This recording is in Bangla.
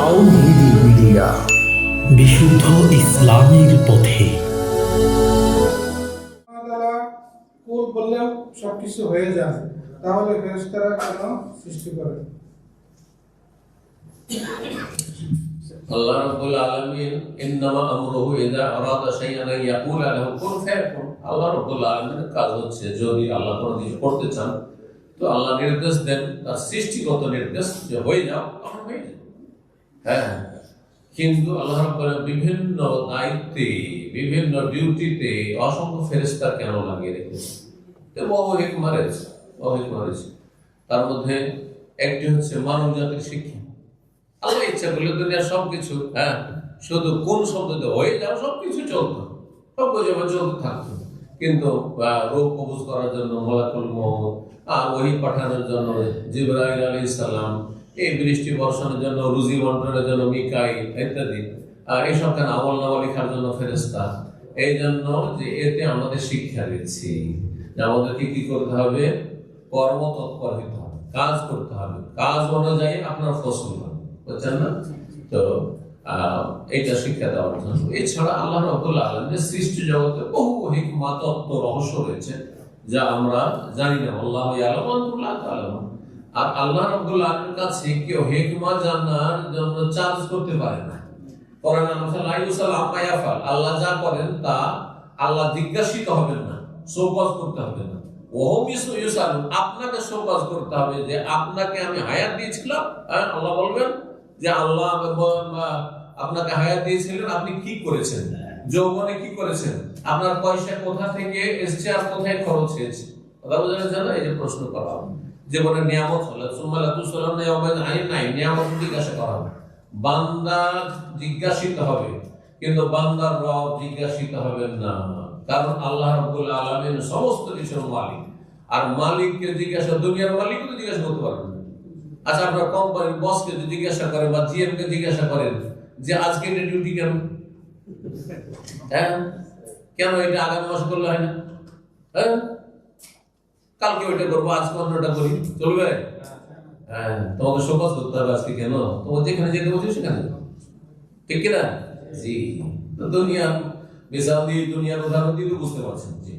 তাওহিদি মিডিয়া। বিশুদ্ধ ইসলামের পথে। কুল বললেও সবকিছু হয়ে যায় তাহলে ফেরেশতারা কেন সৃষ্টি করে আল্লাহ রাব্বুল আলামিন ইন্নামা আমরুহু ইযা আরাদা শাইআন আন ইয়াকুলা লাহু। কুন ফায়াকুন আল্লাহ রাব্বুল আলামিনের কাজ হচ্ছে যদি আল্লাহ কোনো কিছু করতে চান তো আল্লাহ নির্দেশ দেন তার সৃষ্টিগত নির্দেশ যে হয়ে যাও তখন হয়ে যাবে। হ্যাঁ। কিন্তু আল্লাহ আলামিন বিভিন্ন দায়িত্বে, বিভিন্ন ডিউটিতে অসংখ্য ফেরেশতা কেন লাগিয়ে রেখেছে তো বহু হিকমা রয়েছে তার মধ্যে একটি হচ্ছে মানব জাতির শিক্ষা। আল্লাহ ইচ্ছা করলে দুনিয়ার সবকিছু হ্যাঁ শুধু কোন শব্দ দিয়ে হয়ে যাও সবকিছু চলতো সব কিছু চলতে থাকতো কিন্তু রোগ কবজ করার জন্য মোলাকুল মৌত আর ওহি পাঠানোর জন্য জিব্রাইল আলী ইসলাম এই বৃষ্টি বর্ষণের জন্য, রুজি বন্টনের জন্য মিকাই ইত্যাদি আর এইসব কেন আমল নামা লেখার জন্য ফেরেস্তা এই জন্য যে এতে আমাদের শিক্ষা দিচ্ছি যে আমাদেরকে কি করতে হবে? কর্মতৎপর হতে হবে, কাজ করতে হবে। কাজ অনুযায়ী আপনার ফসল হবে, বুঝছেন না? তো এইটা শিক্ষা দেওয়ার জন্য। এছাড়া আল্লাহ রবুল আলমের সৃষ্টি জগতে বহু হিকমা তত্ত্ব রহস্য রয়েছে, যা আমরা জানি না, আল্লাহ আলমান্তুল্লাহ আলম আর আল্লাহ আলমের কাছে কেউ হিকমা জানার জন্য চার্জ করতে পারে না। করেন আল্লাহ যা করেন তা আল্লাহ জিজ্ঞাসিত হবেন না করতে হবে না। আপনাকে করতে হবে যে আপনাকে আমি হায়াত দিয়েছিলাম। হ্যাঁ, আল্লাহ বলবেন যে আল্লাহ আপনাকে হায়াত দিয়েছিলেন আপনি কি করেছেন? যৌবনে কি করেছেন? আপনার পয়সা কোথা থেকে এসছে আর কোথায় খরচ হয়েছে? কথা বোঝা যাচ্ছে না এই যে প্রশ্ন করা জীবনের নিয়ামত হলে সুম্মালা তুসলাম না ইয়াউমাইন আনিন নাই নিয়ামত জিজ্ঞাসা করা হবে। বান্দা জিজ্ঞাসিত হবে, কিন্তু বান্দার রব জিজ্ঞাসিত হবেন না। কারণ আল্লাহ রাব্বুল আলামিন সমস্ত কিছুর মালিক। আর মালিককে জিজ্ঞাসা, দুনিয়ার মালিককে তো জিজ্ঞাসা করতে পারবেন আচ্ছা আপনার কোম্পানির বসকে যদি জিজ্ঞাসা করেন বা জিএম কে জিজ্ঞাসা করেন যে আজকে এটা ডিউটি কেন? হ্যাঁ? কেন এটা আগামী মাসে করলে হয় না? হ্যাঁ? কালকে ওইটা করব আজকে অন্যটা করি। চলবে? হ্যাঁ তোমাকে শোকজ করতে হবে আজকে কেন? তোমার যেখানে যেতে বলছো সেখানে। ঠিক কিনা জি। দুনিয়া মিসাল দিয়ে দুনিয়ার উদাহরণ দিয়ে বুঝতে পারছেন। জি।